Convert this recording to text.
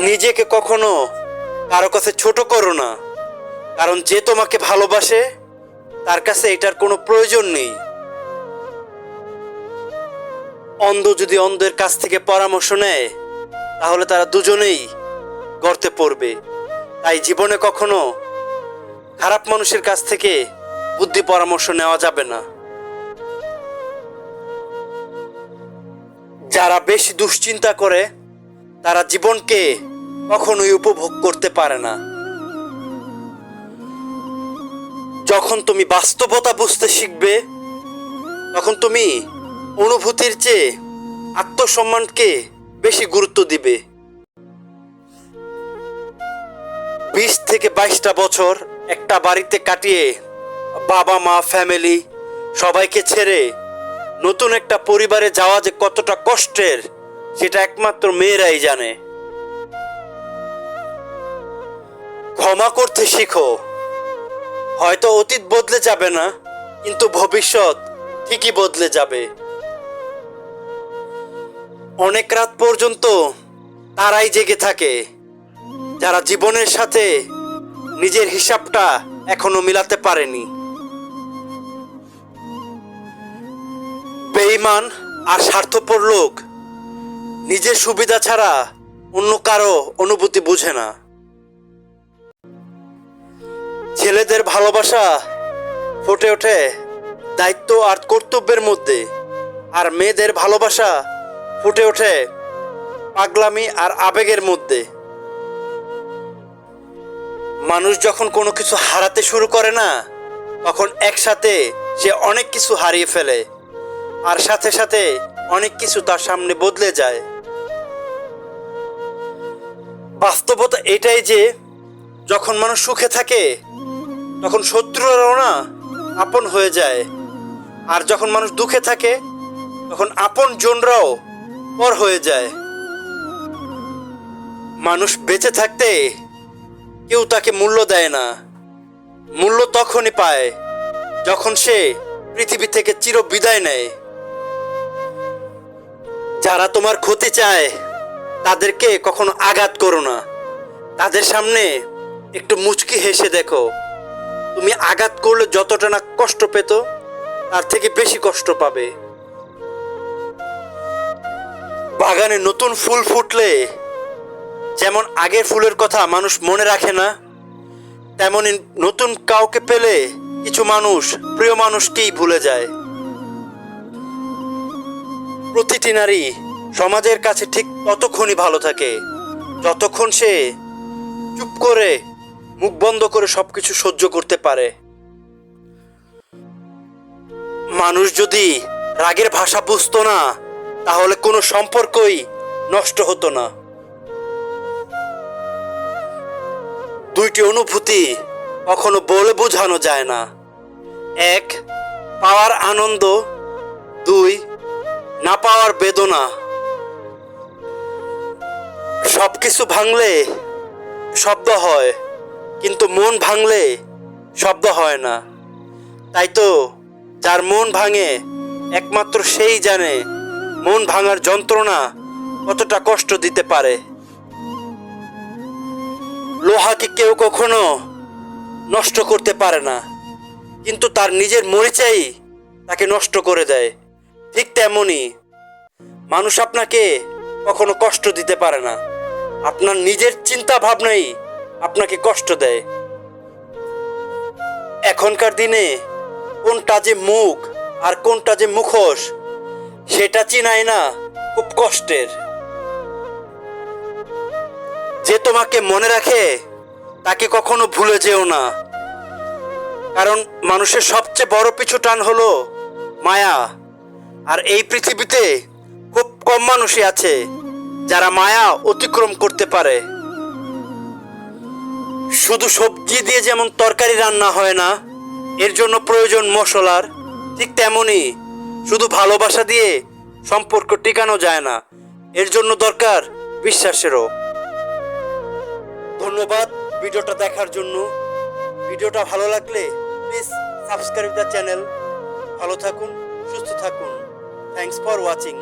নিজেকে কখনো কারও কাছে ছোট করো না। কারণ যে তোমাকে ভালোবাসে, তার কাছে এটার কোনো প্রয়োজন নেই। অন্ধ যদি অন্ধের কাছ থেকে পরামর্শ নেয়, তাহলে তারা দুজনেই গর্তে পড়বে। তাই জীবনে কখনো খারাপ মানুষের কাছ থেকে বুদ্ধি পরামর্শ নেওয়া যাবে না। যারা বেশি দুশ্চিন্তা করে, তারা জীবনকে কখনোই উপভোগ করতে পারে না। যখন তুমি বাস্তবতা বুঝতে শিখবে, তখন তুমি অনুভূতির চেয়ে আত্মসম্মানকে বেশি গুরুত্ব দিবে। বিশ থেকে বাইশটা বছর একটা বাড়িতে কাটিয়ে বাবা, মা, ফ্যামিলি সবাইকে ছেড়ে নতুন একটা পরিবারে যাওয়া যে কতটা কষ্টের, সেটা একমাত্র মেয়েরাই জানে। ক্ষমা করতে শিখো। হয়তো অতীত বদলে যাবে না, কিন্তু ভবিষ্যৎ ঠিকই বদলে যাবে। অনেক রাত পর্যন্ত তারাই জেগে থাকে। যারা জীবনের সাথে নিজের হিসাবটা এখনও মিলাতে পারেনি। বেঈমান আর স্বার্থপর লোক নিজের সুবিধা ছাড়া অন্য কারও অনুভূতি বুঝে না। ছেলেদের ভালোবাসা ফুটে ওঠে দায়িত্ব আর কর্তব্যের মধ্যে, আর মেয়েদের ভালোবাসা ফুটে ওঠে পাগলামি আর আবেগের মধ্যে। মানুষ যখন কোনো কিছু হারাতে শুরু করে না, তখন একসাথে সে অনেক কিছু হারিয়ে ফেলে, আর সাথে সাথে অনেক কিছু তার সামনে বদলে যায়। বাস্তবতা এটাই যে, যখন মানুষ সুখে থাকে তখন শত্রুরাও না আপন হয়ে যায়। আর যখন মানুষ দুঃখে থাকে, তখন আপন জনরাও পর হয়ে যায়। মানুষ বেঁচে থাকতে কেউ তাকে মূল্য দেয় না। মূল্য তখনই পায় যখন সে পৃথিবী থেকে চির বিদায় নেয়। যারা তোমার ক্ষতি চায়, তাদেরকে কখনো আঘাত করো না। তাদের সামনে একটু মুচকি হেসে দেখো। তুমি আঘাত করলে যতটা না কষ্ট পেত, তার থেকে বেশি কষ্ট পাবে। বাগানে নতুন ফুল ফুটলে, যেমন আগের ফুলের কথা মানুষ মনে রাখে না তেমনই নতুন কাউকে পেলে কিছু মানুষ, প্রিয় মানুষকেই ভুলে যায়। প্রতিটি নারী সমাজের কাছে ঠিক ততক্ষণই ভালো থাকে, যতক্ষণ সে চুপ করে মুখ বন্ধ করে সবকিছু সহ্য করতে পারে। মানুষ যদি রাগের ভাষা বুঝতো না, তাহলে কোনো সম্পর্কই নষ্ট হতো না। দুইটি অনুভূতি কখনো বলে বোঝানো যায় না। এক, পাওয়ার আনন্দ। দুই, না পাওয়ার বেদনা। সব কিছু ভাঙলে শব্দ হয়। কিন্তু মন ভাঙলে শব্দ হয় না। তাই তো যার মন ভাঙে, একমাত্র সেই জানে মন ভাঙার যন্ত্রণা কতটা কষ্ট দিতে পারে। লোহাকে কেউ কখনো নষ্ট করতে পারে না, কিন্তু তার নিজের মরিচাই তাকে নষ্ট করে দেয়। ঠিক তেমনই মানুষ আপনাকে কখনো কষ্ট দিতে পারে না। আপনার নিজের চিন্তা ভাবনাই আপনাকে কষ্ট দেয়। এখনকার দিনে কোনটা যে মুখ আর কোনটা যে মুখোশ, সেটা চিনাই না খুব কষ্টের। যে তোমাকে মনে রাখে, তাকে কখনো ভুলে যেও না। কারণ মানুষের সবচেয়ে বড় পিছু টান হলো মায়া। আর এই পৃথিবীতে খুব কম মানুষই আছে যারা মায়া অতিক্রম করতে পারে। শুধু সবজি দিয়ে যেমন তরকারি রান্না হয় না, এর জন্য প্রয়োজন মশলার, ঠিক তেমনই শুধু ভালোবাসা দিয়ে সম্পর্ক টিকানো যায় না, এর জন্য দরকার বিশ্বাসেরও। ধন্যবাদ ভিডিওটা দেখার জন্য। ভিডিওটা ভালো লাগলে প্লিজ সাবস্ক্রাইব দ্য চ্যানেল। ভালো থাকুন, সুস্থ থাকুন। Thanks for watching